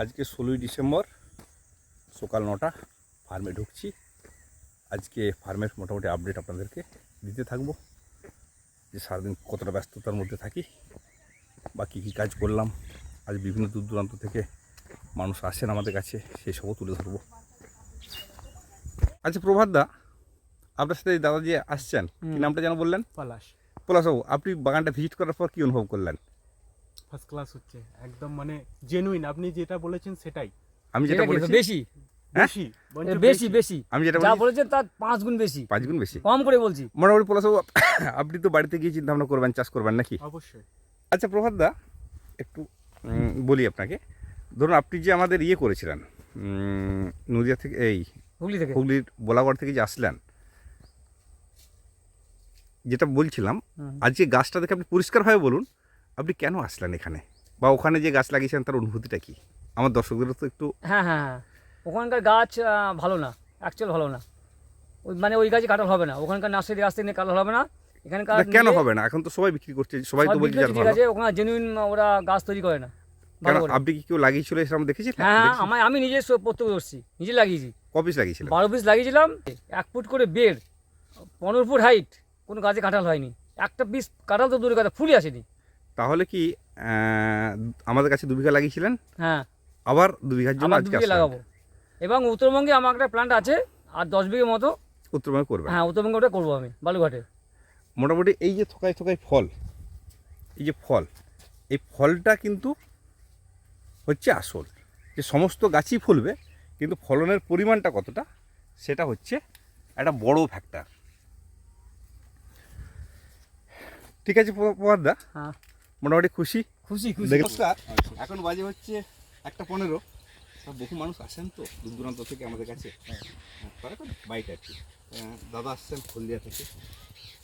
আজকে ষোলোই ডিসেম্বর সকাল নটা ফার্মে ঢুকছি। আজকে ফার্মের মোটামুটি আপডেট আপনাদেরকে দিতে থাকব যে সারাদিন কতটা ব্যস্ততার মধ্যে থাকি বা কী কী কাজ করলাম। আজ বিভিন্ন দূর দূরান্ত থেকে মানুষ আসেন আমাদের কাছে সেই সবও তুলে ধরবো। আচ্ছা প্রভাত দা আপনার সাথে দাদা যে আসছেন। কি নামটা যেন বললেন? পলাশ। পলাশবাবু আপনি বাগানটা ভিজিট করার পর কী অনুভব করলেন? ফার্স্ট ক্লাস হচ্ছে। একদম মানে জেনুইন আপনি যেটা বলেছেন সেটাই। আমি যেটা বলেছি? বেশি? হ্যাঁ? বেশি বেশি বেশি। আমি যেটা যা বলেছেন তার পাঁচ গুণ বেশি। পাঁচ গুণ বেশি। কম করে বলছি। মোটামুটি পলাশবাবু আপনি তো বাড়িতে গিয়ে চিন্তা ভাবনা করবেন চাষ করবেন নাকি? অবশ্যই। আচ্ছা প্রভাত দা একটু বলি আপনাকে। ধরুন আপনি যে আমাদের ইয়ে করেছিলেন নদিয়া থেকে এই হুগলি থেকে। হুগলির বোলাগড় থেকে যে আসলেন যেটা বলছিলাম আজকে গাছটা দেখে আপনি পরিষ্কারভাবে বলুন আপনি কেন আসলেন এখানে? বা ওখানে যে গাছ লাগিয়েছেন তার অনুভূতিটা কি? আমার দর্শকদেরও তো একটু হ্যাঁ হ্যাঁ হ্যাঁ। ওখানকার গাছ ভালো না অ্যাকচুয়াল ভালো না। ওই মানে ওই গাছে কাটাল হবে না। ওখানকার নার্সারি গাছ থেকে কাটাল হবে না। এখানকার কেন হবে না? এখন তো সবাই বিক্রি করছে সবাই তো বলছে ঠিক আছে ওখানে জেনুইন ওরা গাছ তৈরি করে না। আপনি কি কেউ লাগিয়েছিল এসব দেখেছি হ্যাঁ হ্যাঁ আমার আমি নিজে প্রত্যক্ষদর্শী নিজে লাগিয়েছি। কপিস লাগিয়েছিলেন? বারো পিস লাগিয়েছিলাম এক ফুট করে বেড পনেরো ফুট হাইট কোনো গাছে কাঁঠাল হয়নি। একটা পিস কাঁঠাল তো দূরে কথা ফুলই আসেনি। তাহলে কি আমাদের কাছে দু বিঘা লাগিয়েছিলেন? হ্যাঁ। আবার দু বিঘার জন্য আজকে লাগাবো। এবং উত্তরবঙ্গে আমার একটা প্ল্যান্ট আছে আর দশ বিঘে মতো। উত্তরবঙ্গে করবেন? হ্যাঁ উত্তরবঙ্গে ওটা করব আমি বালুঘাটে। মোটামুটি এই যে থোকায় থোকায় ফল এই যে ফল এই ফলটা কিন্তু হচ্ছে আসল। যে সমস্ত গাছই ফুলবে কিন্তু ফলনের পরিমাণটা কতটা সেটা হচ্ছে একটা বড় ফ্যাক্টর ঠিক আছে দা হ্যাঁ। মোটামুটি খুশি? খুশি খুশি নমস্কার। এখন বাজে হচ্ছে একটা পনেরো। সব বহু মানুষ আসেন তো দূর দূরান্ত থেকে আমাদের কাছে। হ্যাঁ, তারা বাইক আর কি। দাদা আসছেন হলদিয়া থেকে।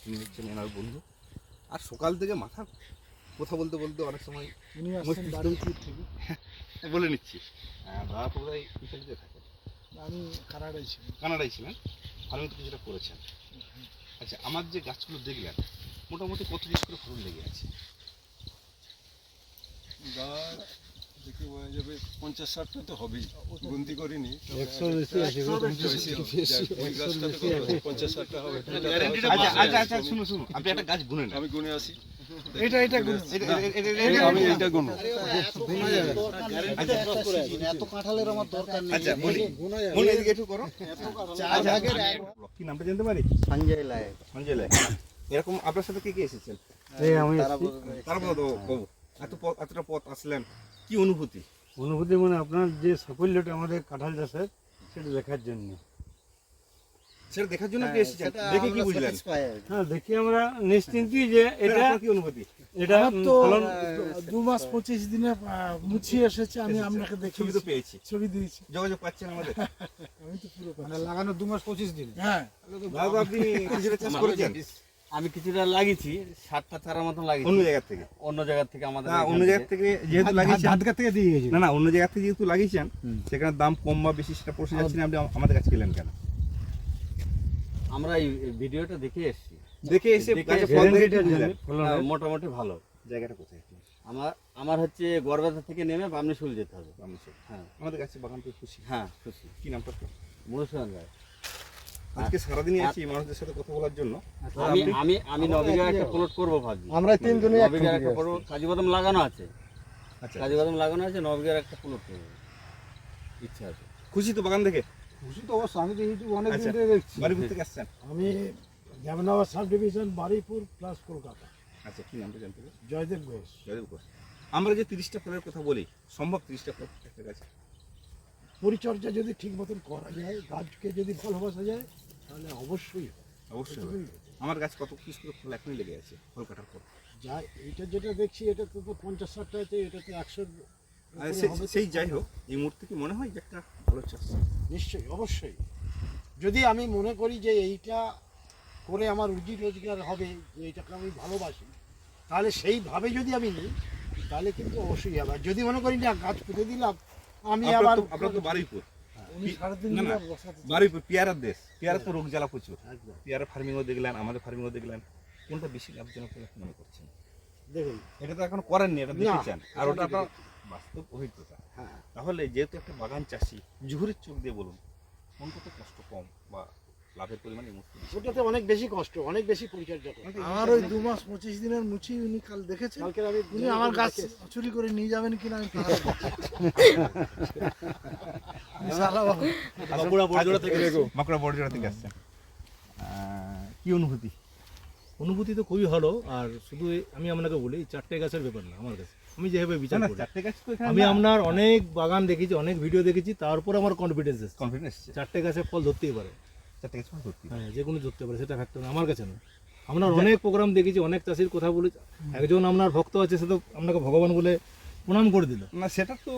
তিনি হচ্ছেন এনার বন্ধু। আর সকাল থেকে মাথা কথা বলতে বলতে অনেক সময় থেকে। বলে নিচ্ছি। দাদা বোধহয় ইতালিতে থাকেন আমি কানাডায় ছিলাম। কানাডায় ছিলেন। ফার্মিং কিছুটা করেছেন। আচ্ছা আমার যে গাছগুলো দেখলেন মোটামুটি কত পিস করে ফলন লেগে আছে? গাছ দেখে বোঝা যাবে পঞ্চাশ ষাটটা তো হবেই। গুনতি করিনি। একশো বেশি আছে বেশি হবে। যাক, ওই গাছটা তো কত? পঞ্চাশ ষাটটা হবে। আচ্ছা আচ্ছা আচ্ছা শুনুন শুনুন আপনি একটা গাছ গুনে আমি গুনে আসি। এটা এটা গুণ এটা- এটা- এটা- এই এটা- আমি এইটা গুনবো। এত কাঁঠালের আমার দরকার নেই। আচ্ছা বলি মনে এদিকে একটু করো। চার আচ্ছা, ভাগের আমি- এক কি নামটা জানতে পারি? সঞ্জয় লায় সঞ্জয় লাই। এরকম আপনার সাথে কে কে এসেছেন? এই আমি তারপর বাবু এত পথ এতটা পথ আসলেন কি অনুভূতি? অনুভূতি মানে আপনার যে সাফল্যটা আমাদের কাঁঠাল চাষের সেটা দেখার জন্য। সেটা দেখার জন্য কি এসেছেন? দেখে কি বুঝলেন? হ্যাঁ দেখি আমরা নিশ্চিন্তি যে এটা কি অনুভূতি? এটা তো দু মাস পঁচিশ দিনে মুছিয়ে এসেছে আমি আপনাকে দেখি ছবি তো পেয়েছি। ছবি দিয়েছি। যোগাযোগ পাচ্ছেন আমাদের? আমি তো পুরো মানে লাগানো দু মাস পঁচিশ দিন। হ্যাঁ। আপনি চাষ করেছেন আমি কিছুটা লাগিয়েছি সাতটা চারা মতন লাগিয়েছি। অন্য জায়গা থেকে? অন্য জায়গা থেকে আমাদের না অন্য জায়গা থেকে যেহেতু লাগিয়েছেন ধাতকা থেকে দিয়ে গেছি না না অন্য জায়গা থেকে যেহেতু লাগিয়েছেন সেখানে দাম কম বা বেশি সেটা প্রশ্ন যাচ্ছে না আপনি আমাদের কাছে গেলেন কেন? আমরা এই ভিডিওটা দেখে এসেছি। দেখে এসে। হ্যাঁ, মোটামুটি ভালো। জায়গাটা কোথায়? আমার আমার হচ্ছে গড়বেতা থেকে নেমে বামনিশুল যেতে হবে। হ্যাঁ। আমাদের কাছে বাগান তো খুশি। হ্যাঁ খুশি। কি নামটা তো? মধুসূদন রায়। আজকে সারাদিনই আছি মানুষদের সাথে কথা বলার জন্য। আমি আমি আমি নবিঘা একটা প্লট করব ভাবছি। আমরা তিনজনই এক নবিঘার একটা প্লট কাজু বাদাম লাগানো আছে। আচ্ছা। কাজু বাদাম লাগানো আছে নবিঘার একটা প্লট করব। ইচ্ছা আছে। খুশি তো বাগান দেখে খুশি তো অবশ্য আমি তো ইউটিউব অনেক আচ্ছা। দিন ধরে দেখছি। বাড়ি ঘুরতে আসছেন আমি Jamnabad sub division Baruipur plus Kolkata. আচ্ছা কি নামটা জানতে জয়দেব ঘোষ। জয়দেব ঘোষ। আমরা যে তিরিশটা ফলের কথা বলি সম্ভব তিরিশটা ফল একটা গাছে? পরিচর্যা যদি ঠিক মতন করা যায় গাছকে যদি ভালোবাসা যায় তাহলে অবশ্যই অবশ্যই হবে। আমার গাছ কত করে ফল এখনই লেগে আছে ফল কাটার পর? যা এটা যেটা দেখছি এটা তো তো পঞ্চাশ ষাটটা আছে এটা তো একশোর আর সে- সেই যাই হোক এই মুহূর্তে কি মনে হয় যে একটা ভালো চাষ? নিশ্চয়ই অবশ্যই। যদি আমি মনে করি যে এইটা করে আমার রুজি রোজগার হবে যে এটাকে আমি ভালোবাসি তাহলে সেইভাবে যদি আমি নিই তাহলে কিন্তু অবশ্যই আবার যদি মনে করি না গাছ পুঁতে দিলাম আমি আপনার আবার তো- আপনার তো বারুইপুর উনি সারাদিন না, না। চান। বারুইপুর পেয়ারার দেশ। পেয়ারা তো রোগ জ্বালা প্রচুর। পেয়ারা ফার্মিংও দেখলেন আমাদের ফার্মিংও দেখলেন। কোনটা বেশি লাভজনক মনে করছেন। দেখুন। এটা তো এখন করেননি এটা দেখে দেখেছেন আর ওটা আপনার বাস্তব অভিজ্ঞতা। হ্যাঁ। তাহলে যেহেতু একটা বাগান চাষি জুহুরের চোখ দিয়ে বলুন কোনটা তো কষ্ট কম বা লাভের পরিমাণ এই মুহূর্তে বেশি? ওটাতে অনেক বেশি কষ্ট অনেক বেশি পরিচর্যা আমার ওই দু মাস পঁচিশ দিনের মুচি উনি কাল দেখেছেন? কালকে আমি উনি আমার গাছ চুরি করে নিয়ে যাবেন কিনা আমি পাহারা দিচ্ছি। শালা বাবু। বাঁকুড়া বড়জোড়া থেকে বাঁকুড়া বড়জোড়া থেকে আসছেন আহ, কি অনুভূতি? অনুভূতি তো খুবই ভালো আর শুধু এ- আমি আপনাকে বলি এই চারটে গাছের ব্যাপার না আমার কাছে। আমি যেভাবে বিচার না করি। চারটে গাছ তো এখানে আমি আপনার অনেক বাগান দেখেছি অনেক ভিডিও দেখেছি তারপর আমার কনফিডেন্স এসেছে। কনফিডেন্স চারটে গাছে ফল ধরতেই পারে। চারটে গাছ ধরতে হ্যাঁ যে কোনো ধরতে পারে সেটা ফ্যাক্টর না আমার কাছে না। আপনার অনেক প্রোগ্রাম দেখেছি অনেক চাষির কথা বলেছি একজন আপনার ভক্ত আছে সে তো আপনাকে ভগবান বলে প্রণাম করে দিল। না সেটা তো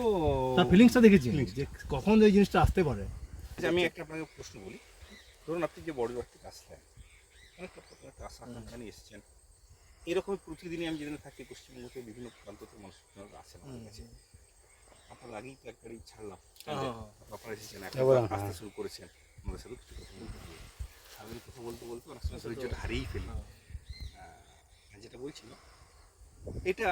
তার ফিলিংসটা দেখেছি যে কখন এই জিনিসটা আসতে পারে। আচ্ছা, আমি একটা আপনাকে প্রশ্ন বলি। ধরুন আপনি যে বড় থেকে আসলেন অনেকটা আশা আকাঙ্ক্ষা নিয়ে এসেছেন। এরকম প্রতিদিনই আমি যেখানে থাকি পশ্চিমবঙ্গতে বিভিন্ন প্রান্ত থেকে মানুষ আসেন আমার কাছে। আপনার আগেই তো এক গাড়ি ছাড়লাম আপনারা এসেছেন আসতে শুরু করেছেন। আমাদের সাথে কিছু কথা বলতে হবে। সারাদিন কথা বলতে বলতে অনেক সময় ধৈর্যটা হারিয়েই ফেলি। যেটা বলছিল এটা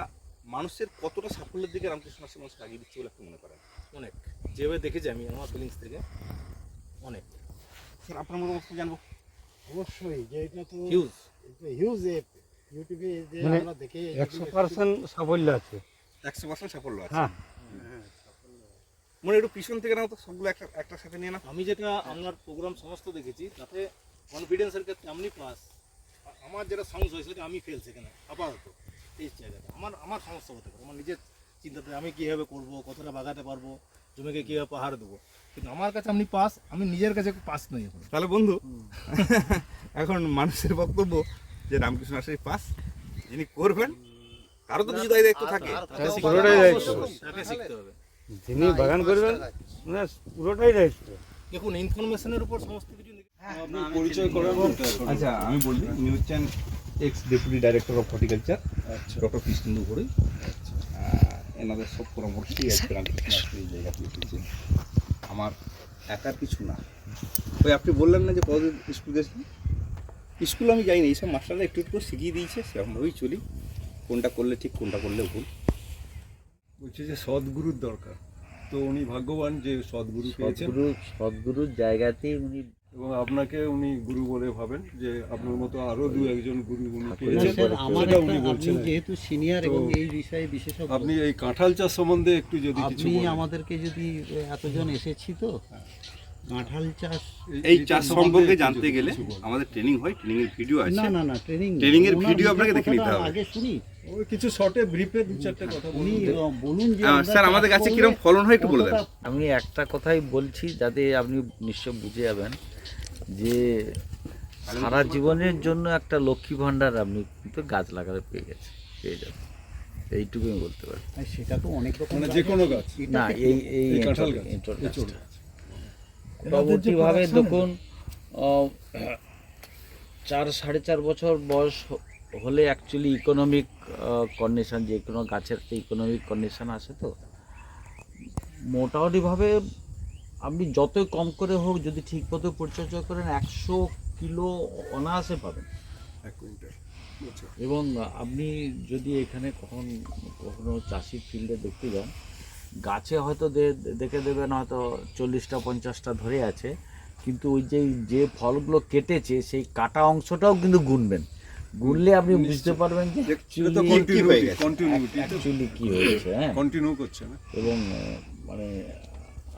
মানুষের কতটা সাফল্যের দিকে রামকৃষ্ণ আশ্রম মানুষকে আগিয়ে দিচ্ছে বলে আপনি মনে করেন? অনেক। যেভাবে দেখেছি আমি আমার ফিলিংস থেকে অনেক। স্যার আপনার মতামত জানব? অবশ্যই যে এটা তো হিউজ হিউজ ইউটিউবে যে মানে আমরা দেখে একশো পার্সেন্ট সাফল্য আছে। একশো পার্সেন্ট সাফল্য আছে। হ্যাঁ। মনে একটু পিছন থেকে নাও তো সবগুলো একটা একটা সাথে নিয়ে না আমি যেটা আপনার প্রোগ্রাম সমস্ত দেখেছি তাতে কনফিডেন্সের ক্ষেত্রে আপনি পাস আমার যেটা সংস হয়েছে সেটা আমি ফেল সেখানে আপাতত। এই জায়গাটা। আমার আমার সমস্যা হতে পারে। আমার নিজের চিন্তাতে আমি কীভাবে করব কতটা বাগাতে পারব জমিকে কীভাবে পাহাড় দেবো। কিন্তু আমার কাছে আপনি পাস আমি নিজের কাছে পাস নই এখন। তাহলে বন্ধু এখন মানুষের বক্তব্য যে রামকৃষ্ণ আশ্রমী পাস যিনি করবেন তারও তো কিছু দায় দায়িত্ব থাকে। শিখতে হবে। যিনি বাগান করবেন না পুরোটাই দায়িত্ব দেখুন ইনফরমেশনের উপর সমস্ত কিছু আপনি পরিচয় করার আচ্ছা আমি বলি উনি হচ্ছেন ex deputy director of horticulture doctor Krishnendu ঘড়ি এনাদের সব পরামর্শই আজকে রামকৃষ্ণ এই জায়গাতে এসেছে আমার একার কিছু না। ওই আপনি বললেন না যে কতদিন স্কুল গেছেন স্কুল আমি যাইনি এইসব মাস্টাররা একটু একটু শিখিয়ে দিয়েছে সেরকমভাবেই চলি। কোনটা করলে ঠিক কোনটা করলে ভুল। বলছি যে সদ্গুরুর দরকার। তো উনি ভাগ্যবান যে সদ্গুরু পেয়েছেন। সদ্গুরু সদ্গুরুর জায়গাতেই উনি এবং আপনাকে উনি গুরু বলে ভাবেন যে আপনার মতো আরও দু একজন গুরু উনি পেয়েছেন। আমার সেটা উনি বলছেন। যেহেতু সিনিয়র এবং এই বিষয়ে বিশেষজ্ঞ আপনি এই কাঁঠাল চাষ সম্বন্ধে একটু যদি কিছু আপনি আমাদেরকে যদি এতজন এসেছি তো কাঁঠাল চাষ এই চাষ সম্বন্ধে সম্পর্কে জানতে গেলে আমাদের ট্রেনিং হয় ট্রেনিং এর ভিডিও আছে। না না না ট্রেনিং Training এর video আপনাকে দেখে নিতে হবে। আগে শুনি। কিছু শর্টে ব্রিফে দু চারটে কথা উনি বলুন স্যার আমাদের করলে কীরকম ফলন হয় একটু বলে দেন। আমি একটা কথাই বলছি যাতে আপনি নিশ্চয় বুঝে যাবেন যে সারা জীবনের জন্য একটা লক্ষ্মী ভাণ্ডার আপনি কিন্তু গাছ লাগাতে পেয়ে গেছে পেয়ে যাবেন। এইটুকু আমি বলতে পারি সেটা তো অনেক রকম মানে গাছ যে কোনো গাছ। না এই এই কাঁঠাল গাছ দেখুন আহ, চার সাড়ে চার বছর বয়স হলে অ্যাকচুয়ালি ইকোনমিক কন্ডিশন যে কোনো গাছের একটা ইকোনমিক কন্ডিশন আছে তো মোটামুটিভাবে আপনি যতই কম করে হোক যদি ঠিক মতো পরিচর্যা করেন একশো কিলো অনায়াসে পাবেন। এক কুইন্টাল। আচ্ছা। এবং আপনি যদি এখানে কখন কখনো চাষির ফিল্ডে দেখতে যান গাছে হয়তো দেখে দেবেন হয়তো চল্লিশটা পঞ্চাশটা ধরে আছে কিন্তু ওই যে যে ফলগুলো কেটেছে সেই কাটা অংশটাও কিন্তু গুনবেন। গুনলে আপনি বুঝতে পারবেন যে হয়ে কি হয়েছে হ্যাঁ? কন্টিনিউ করছে না। এবং মানে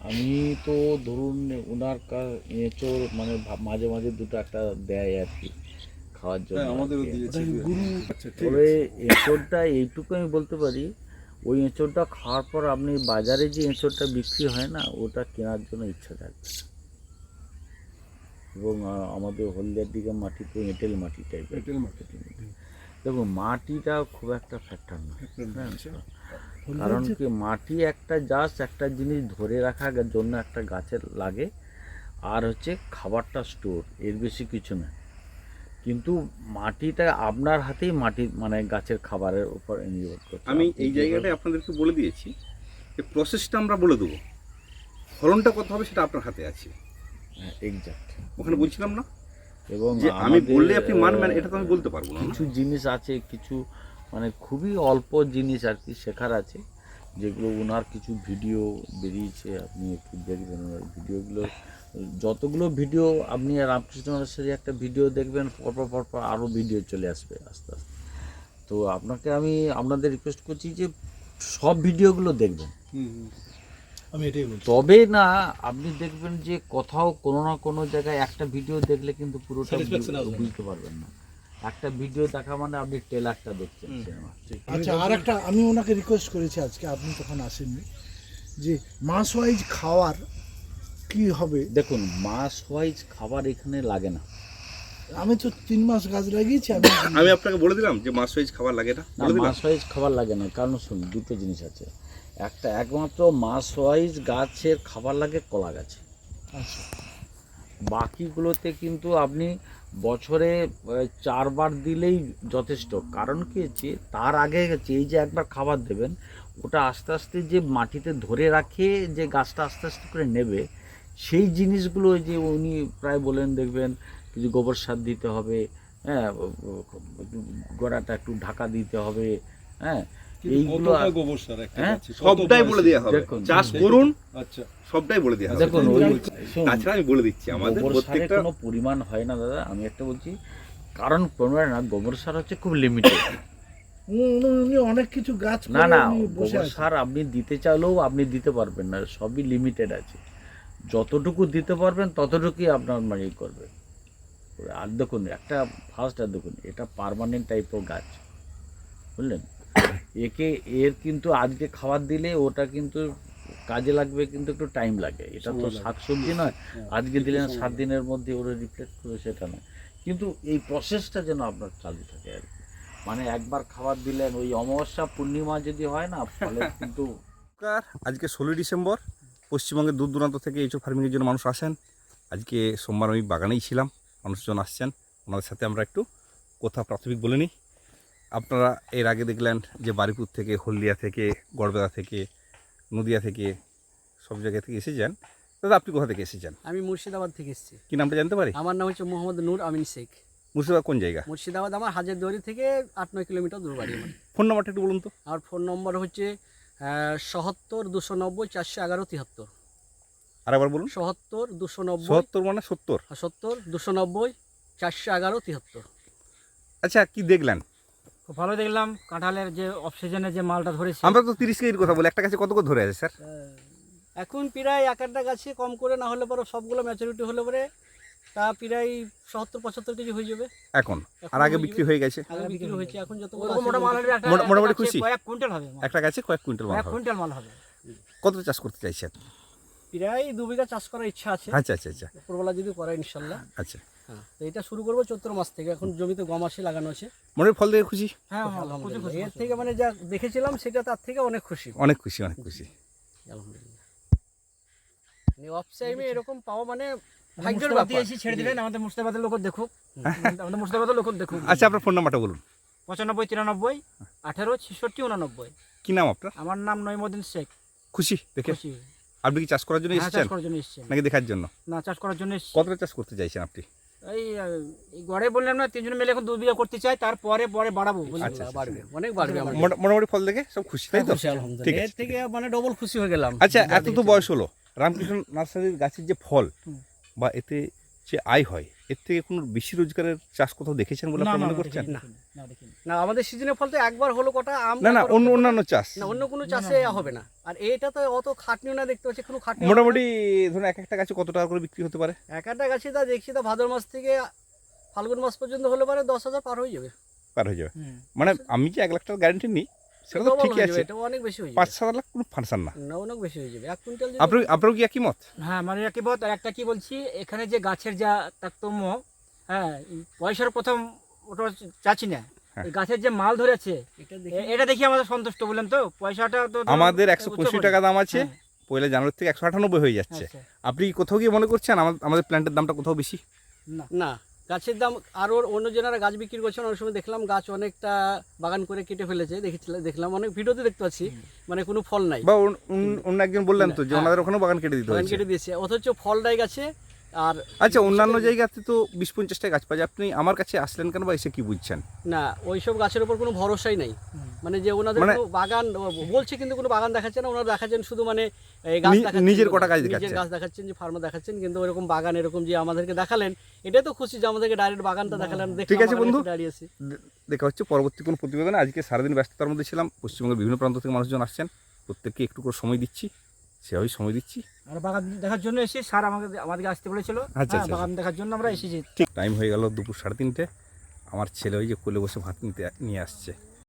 আমি তো ধরুন ওনার এঁচোড় মানে মাঝে মাঝে দুটো একটা দেয় আর কি খাওয়ার জন্য হ্যাঁ আমাদেরও দিয়েছে। আচ্ছা তবে আছে। এঁচোড়টা এইটুকু আমি বলতে পারি ওই এঁচোড়টা খাওয়ার পর আপনি বাজারে যে এঁচোড়টা বিক্রি হয় না ওটা কেনার জন্য ইচ্ছা থাকবে। এবং আমাদের হলদিয়ার দিকে মাটি তো এঁটেল মাটি টাইপের এঁটেল মাটি। দেখুন মাটিটা খুব একটা ফ্যাক্টর না আচ্ছা। কারণ কি মাটি একটা জাস্ট একটা জিনিস ধরে রাখার জন্য একটা গাছের লাগে আর হচ্ছে খাবারটা স্টোর এর বেশি কিছু না। কিন্তু মাটিটা আপনার হাতেই মাটি মানে গাছের খাবারের উপর নির্ভর করছে। আমি এই জায়গাটায় আপনাদেরকে বলে দিয়েছি যে প্রসেসটা আমরা বলে দেবো। ফলনটা কত হবে সেটা আপনার হাতে আছে। হ্যাঁ, exact। ওখানে বলছিলাম না? এবং যে আমি বললে আপনি মানবেন এটা তো আমি বলতে পারব না না? কিছু জিনিস আছে কিছু মানে খুবই অল্প জিনিস আর কি শেখার আছে যেগুলো ওনার কিছু ভিডিও বেরিয়েছে আপনি একটু দেখবেন ওনার ভিডিওগুলো। যতগুলো ভিডিও আপনি রামকৃষ্ণ নার্সারি একটা ভিডিও দেখবেন পরপর পরপর আরও ভিডিও চলে আসবে আস্তে আস্তে। তো আপনাকে আমি আপনাদের রিকোয়েস্ট করছি যে সব ভিডিওগুলো দেখবেন। আমি এটাই বলছি। তবে না আপনি দেখবেন যে কোথাও কোনো না কোনো জায়গায় একটা ভিডিও দেখলে কিন্তু পুরোটা। বুঝতে পারবেন না। একটা ভিডিও দেখা মানে আপনি টেলারটা দেখছেন সিনেমা আচ্ছা আর একটা আমি ওনাকে রিকোয়েস্ট করেছি আজকে আপনি তখন আসেননি যে মাস ওয়াইজ খাওয়ার কি হবে? দেখুন মাস ওয়াইজ খাবার এখানে লাগে না। আমি তো তিন মাস গাছ লাগিয়েছি আমি আমি আপনাকে বলে দিলাম যে মাছ ওয়াইজ খাবার লাগে না? না মাস ওয়াইজ খাবার লাগে না কারণ শুনুন দুটো জিনিস আছে। একটা একমাত্র মাস ওয়াইজ গাছের খাবার লাগে কলা গাছে। আচ্ছা। বাকিগুলোতে কিন্তু আপনি বছরে চারবার দিলেই যথেষ্ট। কারণ কি হচ্ছে তার আগে হচ্ছে এই যে একবার খাবার দেবেন ওটা আস্তে আস্তে যে মাটিতে ধরে রাখে যে গাছটা আস্তে আস্তে করে নেবে সেই জিনিসগুলো যে উনি প্রায় বলেন দেখবেন কিছু গোবর সার দিতে হবে হ্যাঁ গোড়াটা একটু ঢাকা দিতে হবে হ্যাঁ এইগুলো গোবর সার একটা হ্যাঁ? গাছে? কত সবটাই বলে দেওয়া হবে। চাষ করুন আচ্ছা। সবটাই বলে দেওয়া হবে। দেখুন তাছাড়া আমি বলে দিচ্ছি আমাদের প্রত্যেকটা কোনো পরিমাণ হয় না দাদা। আমি একটা বলছি কারণ পরিমাণ না গোবর সার হচ্ছে খুব লিমিটেড উনি উনি অনেক কিছু গাছ না না গোবর সার আপনি দিতে চাইলেও আপনি দিতে পারবেন না সবই লিমিটেড আছে। যতটুকু দিতে পারবেন ততটুকুই আপনার মানে করবে। আর দেখুন একটা ফার্স্ট আর দেখুন এটা পার্মানেন্ট টাইপের গাছ। বুঝলেন? একে এর কিন্তু আজকে খাবার দিলে ওটা কিন্তু কাজে লাগবে কিন্তু একটু টাইম লাগে। এটা তো শাকসবজি নয়। আজকে দিলেন সাত দিনের মধ্যে ওরা রিফ্লেক্ট করবে সেটা নয়। কিন্তু এই প্রসেসটা যেন আপনার চালু থাকে আর কি। মানে একবার খাবার দিলেন ওই অমাবস্যা পূর্ণিমা যদি হয় না ফলে কিন্তু আজকে ষোলোই ডিসেম্বর পশ্চিমবঙ্গের দূর দূরান্ত থেকে এইসব ফার্মিংয়ের জন্য মানুষ আসেন। আজকে সোমবার আমি বাগানেই ছিলাম মানুষজন আসছেন। ওনাদের সাথে আমরা একটু কথা প্রাথমিক বলে নিই। আপনারা এর আগে দেখলেন যে বারিপুর থেকে হলদিয়া থেকে গড়বেদা থেকে নদিয়া থেকে সব জায়গা থেকে এসেছেন। দাদা আপনি কোথা থেকে এসেছেন? আমি মুর্শিদাবাদ থেকে এসেছি। কি নামটা জানতে পারি? আমার নাম হচ্ছে মোহাম্মদ নূর আমিন শেখ। মুর্শিদাবাদ কোন জায়গা? মুর্শিদাবাদ আমার হাজারদুয়ারি থেকে আট নয় কিলোমিটার দূর বাড়ি আমার। ফোন নাম্বারটা একটু বলুন তো। আমার ফোন নম্বর হচ্ছে সহত্তর দুশো নব্বই চারশো এগারো তিয়াত্তর আরেকবার বলুন। সহত্তর দুশো নব্বই সত্তর মানে সত্তর। সত্তর দুশো নব্বই চারশো এগারো তিহাত্তর। আচ্ছা কি দেখলেন? খুব ভালো দেখলাম কাঁঠালের যে অফ সিজনে যে মালটা ধরেছে। আমরা তো তিরিশ কেজির কথা বলি একটা গাছে কত করে ধরে আছে স্যার? এখন প্রায় এক একটা গাছে কম করে না হলে পরে সবগুলো ম্যাচুরিটি হলে পরে তা প্রায় সত্তর পঁচাত্তর কেজি হয়ে যাবে। এখন? আর আগে বিক্রি হয়ে গেছে? আগে বিক্রি হয়েছে এখন যত মোটামুটি খুশি? কয়েক কুইন্টাল হবে একটা গাছে কয়েক কুইন্টাল মাল কুইন্টাল মাল হবে। কত চাষ করতে চাইছেন? প্রায় দু বিঘা চাষ করার ইচ্ছা আছে। আচ্ছা আচ্ছা আচ্ছা। উপরবেলা যদি করে ইনশাল্লাহ। আচ্ছা। হ্যাঁ। তো এটা শুরু করব চৈত্র মাস থেকে। এখন জমিতে গম আসে লাগানো আছে মনের ফল দেখে খুশি? হ্যাঁ হ্যাঁ, আলহামদুলিল্লাহ এর থেকে মানে যা দেখেছিলাম সেটা তার থেকে অনেক খুশি। অনেক খুশি অনেক খুশি। আলহামদুলিল্লাহ অফ টাইমে এরকম পাওয়া মানে ভাগ্যের ব্যাপার এসে ছেড়ে দিলেন আমাদের মুর্শিদাবাদের লোক দেখুক। আমাদের মুর্শিদাবাদের লোক দেখুক। আচ্ছা আপনার ফোন নাম্বারটা বলুন। পঁচানব্বই তিরানব্বই আঠেরো ছেষট্টি উনানব্বই। কি নাম আপনার? আমার নাম নইমুদ্দিন শেখ। খুশি দেখে? আপনি কি চাষ করার জন্য হ্যাঁ, এসেছেন? করার জন্য এসছেন নাকি দেখার জন্য? না চাষ করার জন্য কতটা চাষ করতে চাইছেন আপনি? এই এই গড়ে বললাম না তিনজন মিলে এখন দু বিঘা করতে চাই তারপরে পরে বাড়াবো আচ্ছা, আচ্ছা, বাড়বে অনেক বাড়বে মোটা- মোটামুটি ফল দেখে সব খুশি তাই তো? আলহামদুলিল্লাহ। এর থেকে মানে ডবল খুশি হয়ে গেলাম। আচ্ছা এত তো বয়স হলো। রামকৃষ্ণ নার্সারির গাছের যে ফল বা এতে যে আয় হয় এর থেকে কোনো বেশি রোজগারের চাষ কোথাও দেখেছেন বলে না, আপনি না, মনে করছেন? না, না আমাদের সিজনে ফল তো একবার হলো কটা আম না না অন্য অন্যান্য চাষ। না অন্য কোনো চাষে হবে না। আর এটা তো অত খাটনিও না দেখতে পাচ্ছি কোনো খাটনি মোটামুটি ধরুন এক একটা গাছে কত টাকা করে বিক্রি হতে পারে? এক একটা গাছে তা দেখছি তা ভাদ্র মাস থেকে ফাল্গুন মাস পর্যন্ত হলে পরে দশ হাজার পার হয়ে যাবে। পার হয়ে যাবে। মানে আমি যে এক লাখ টাকার গ্যারান্টি নিই সেটা তো ঠিকই আছে। এটা অনেক বেশি হয়ে পাঁচ সাত লাখ কোনো ফাংশন না। না অনেক বেশি হয়ে যাবে। এক কুইন্টাল যদি আপনার কি একই মত? হ্যাঁ মানে একই বল আর একটা কি বলছি এখানে যে গাছের যা তারতম্য হ্যাঁ পয়সার প্রথম ওটা চাচ্ছি না। হ্যাঁ। গাছের যে মাল ধরেছে এটা দেখি। এ- এটা দেখি আমাদের সন্তুষ্ট বললেন তো? পয়সাটা তো আমাদের একশো পঁয়ষট্টি টাকা দাম আছে হ্যাঁ, পয়লা জানুয়ারি থেকে একশো আটানব্বই হয়ে যাচ্ছে। আচ্ছা। আপনি কোথাও গিয়ে মনে করছেন আমা- আমাদের প্ল্যান্টের দামটা কোথাও বেশি? না না। গাছের দাম আরও অন্য জনারা গাছ বিক্রি করছেন অনেক সময় দেখলাম গাছ অনেকটা বাগান করে কেটে ফেলেছে দেখেছিলাম দেখলাম অনেক ভিডিওতে দেখতে পাচ্ছি মানে কোনো ফল নাই বা অন- অন- অন্য একজন বললেন তো যে হ্যাঁ। ওনাদের ওখানেও বাগান কেটে দিতে বাগান কেটে দিয়েছে অথচ ফল নাই গাছে আর আচ্ছা অন্যান্য জায়গাতে তো বিশ পঞ্চাশটা গাছ পাওয়া যায়। আপনি আমার কাছে আসলেন কেন বা এসে কি বুঝছেন? না ওইসব গাছের উপর কোনো ভরসাই নাই। মানে যে ওনাদের মানে- বাগান বলছে কিন্তু কোনো বাগান দেখাচ্ছে না ওনারা দেখাচ্ছেন শুধু মানে দেখাচ্ছেন নিজের কটা গাছ নিজের দেখাচ্ছে। গাছ দেখাচ্ছেন যে ফার্মা দেখাচ্ছেন কিন্তু এরকম বাগান এরকম যে আমাদেরকে দেখালেন এটাই তো খুশি যে আমাদেরকে ডাইরেক্ট বাগানটা দেখালেন ঠিক আছে বন্ধু। দাঁড়িয়েছি দেখা হচ্ছে পরবর্তী কোনো প্রতিবেদন। আজকে সারাদিন ব্যস্ততার মধ্যে ছিলাম পশ্চিমবঙ্গের বিভিন্ন প্রান্ত থেকে মানুষজন আসছেন। প্রত্যেককে একটু করে সময় দিচ্ছি। সেভাবেই সময় দিচ্ছি। আর বাগান দেখার জন্য এসেছি স্যার আমাকে আমাদেরকে আসতে বলেছিল। আচ্ছা, হ্যাঁ, আচ্ছা। বাগান দেখার জন্য আমরা এসেছি। ঠিক। টাইম হয়ে গেল দুপুর সাড়ে তিনটে। আমার ছেলে ওই যে কোলে বসে ভাত নিতে নিয়ে আসছে।